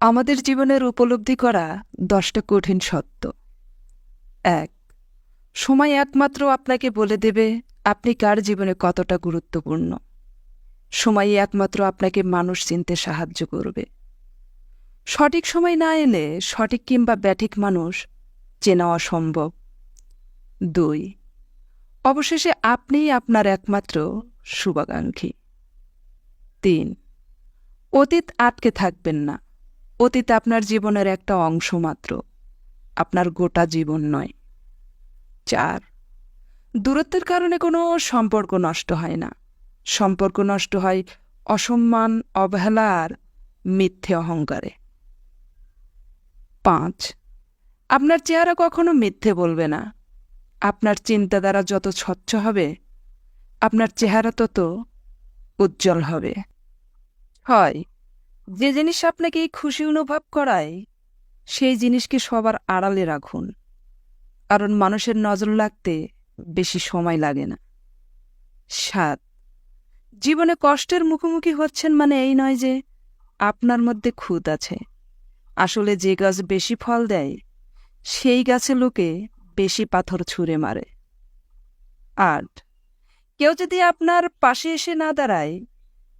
আমাদের জীবনের উপলব্ধি করা দশটা কঠিন সত্য। এক, সময় একমাত্র আপনাকে বলে দেবে আপনি কার জীবনে কতটা গুরুত্বপূর্ণ। সময় একমাত্র আপনাকে মানুষ চিনতে সাহায্য করবে। সঠিক সময় না এলে সঠিক কিংবা ব্যাঠিক মানুষ চেনা অসম্ভব। দুই, অবশেষে আপনিই আপনার একমাত্র শুভাকাঙ্ক্ষী। তিন, অতীত আটকে থাকবেন না। অতীত আপনার জীবনের একটা অংশ মাত্র। আপনার গোটা জীবন নয়। চার, দূরত্বের কারণে কোনো সম্পর্ক নষ্ট হয় না। সম্পর্ক নষ্ট হয় অসম্মান, অবহেলা আর মিথ্যে অহংকারে। পাঁচ, আপনার চেহারা কখনো মিথ্যে বলবে না। আপনার চিন্তাধারা যত স্বচ্ছ হবে, আপনার চেহারা তত উজ্জ্বল হবে। হয় যে জিনিস আপনাকে খুশি অনুভব করায়, সেই জিনিসকে সবার আড়ালে রাখুন। কারণ মানুষের নজর লাগতে বেশি সময় লাগে না। সাত, জীবনে কষ্টের মুখোমুখি হচ্ছেন মানে এই নয় যে আপনার মধ্যে খুঁত আছে। আসলে যে গাছ বেশি ফল দেয়, সেই গাছে লোকে বেশি পাথর ছুঁড়ে মারে। আট, কেউ যদি আপনার পাশে এসে না দাঁড়ায়,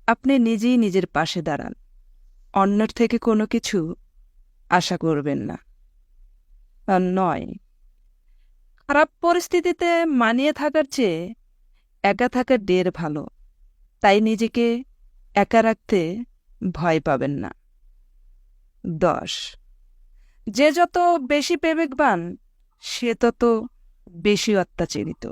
আপনি নিজেই নিজের পাশে দাঁড়ান। অন্যের থেকে কোনো কিছু আশা করবেন না। নয়, খারাপ পরিস্থিতিতে মানিয়ে থাকার চেয়ে একা থাকা ঢের ভালো, তাই নিজেকে একা রাখতে ভয় পাবেন না। দশ, যে যত বেশি প্রেমিকবান সে তত বেশি অত্যাচারিত।